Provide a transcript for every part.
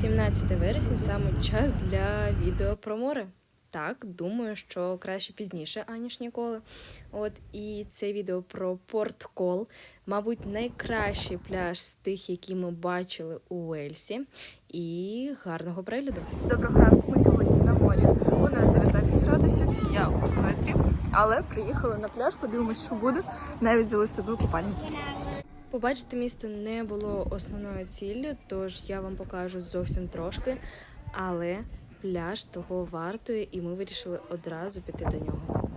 17 вересня саме час для відео про море. Так, думаю, що краще пізніше, аніж ніколи. От і це відео про Порт Кол, мабуть, найкращий пляж з тих, які ми бачили у Уельсі. І гарного перегляду. Доброго ранку, ми сьогодні на морі. У нас 19 градусів, я у светрі, але приїхали на пляж, подивимось, що буде. Навіть взяли з собою купальники. Побачити місто не було основною ціллю, тож я вам покажу зовсім трошки. Але пляж того вартує, і ми вирішили одразу піти до нього.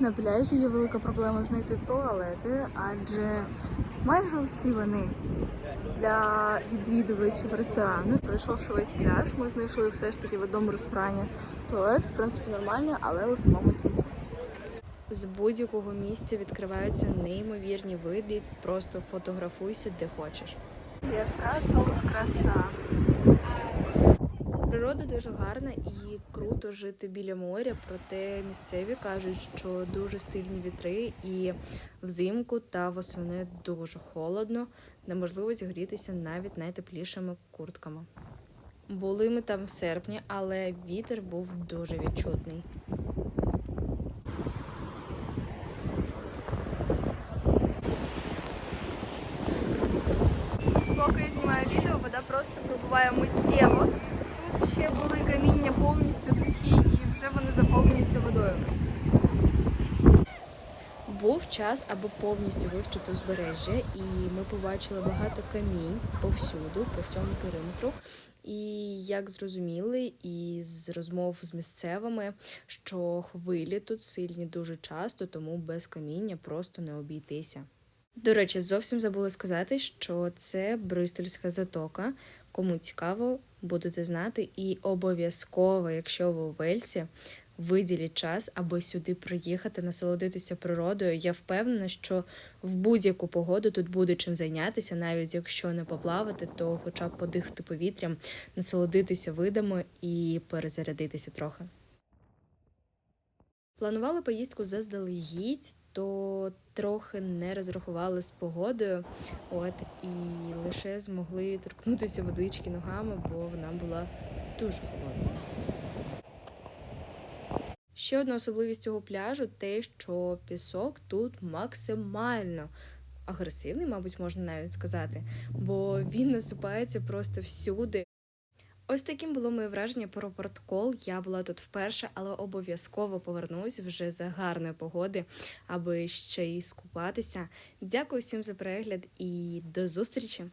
На пляжі є велика проблема знайти туалети, адже майже усі вони для відвідувачів ресторану. Пройшовши весь пляж, ми знайшли все ж таки в одному ресторані туалет, в принципі, нормальний, але у самому кінці. З будь-якого місця відкриваються неймовірні види. Просто фотографуйся де хочеш. Яка тут краса! Природа дуже гарна і круто жити біля моря, проте місцеві кажуть, що дуже сильні вітри, і взимку та восени дуже холодно, неможливо зігрітися навіть найтеплішими куртками. Були ми там в серпні, але вітер був дуже відчутний. Поки я знімаю відео, вода просто прибуває миттєво. Тут ще були каміння повністю сухі і вже вони заповнюються водою. Був час, аби повністю вивчити узбережжя, і ми побачили багато камінь повсюду, по всьому периметру. І як зрозуміли із розмов з місцевими, що хвилі тут сильні дуже часто, тому без каміння просто не обійтися. До речі, зовсім забула сказати, що це Бристольська затока. Кому цікаво, будете знати. І обов'язково, якщо ви у Вельсі, виділіть час, аби сюди приїхати, насолодитися природою. Я впевнена, що в будь-яку погоду тут буде чим зайнятися, навіть якщо не поплавати, то хоча б подихати повітрям, насолодитися видами і перезарядитися трохи. Планували поїздку заздалегідь, то трохи не розрахували з погодою, от і лише змогли торкнутися водички ногами, бо вона була дуже холодна. Ще одна особливість цього пляжу те, що пісок тут максимально агресивний, мабуть, можна навіть сказати, бо він насипається просто всюди. Ось таким було моє враження про порткол. Я була тут вперше, але обов'язково повернусь вже за гарної погоди, аби ще й скупатися. Дякую всім за перегляд і до зустрічі!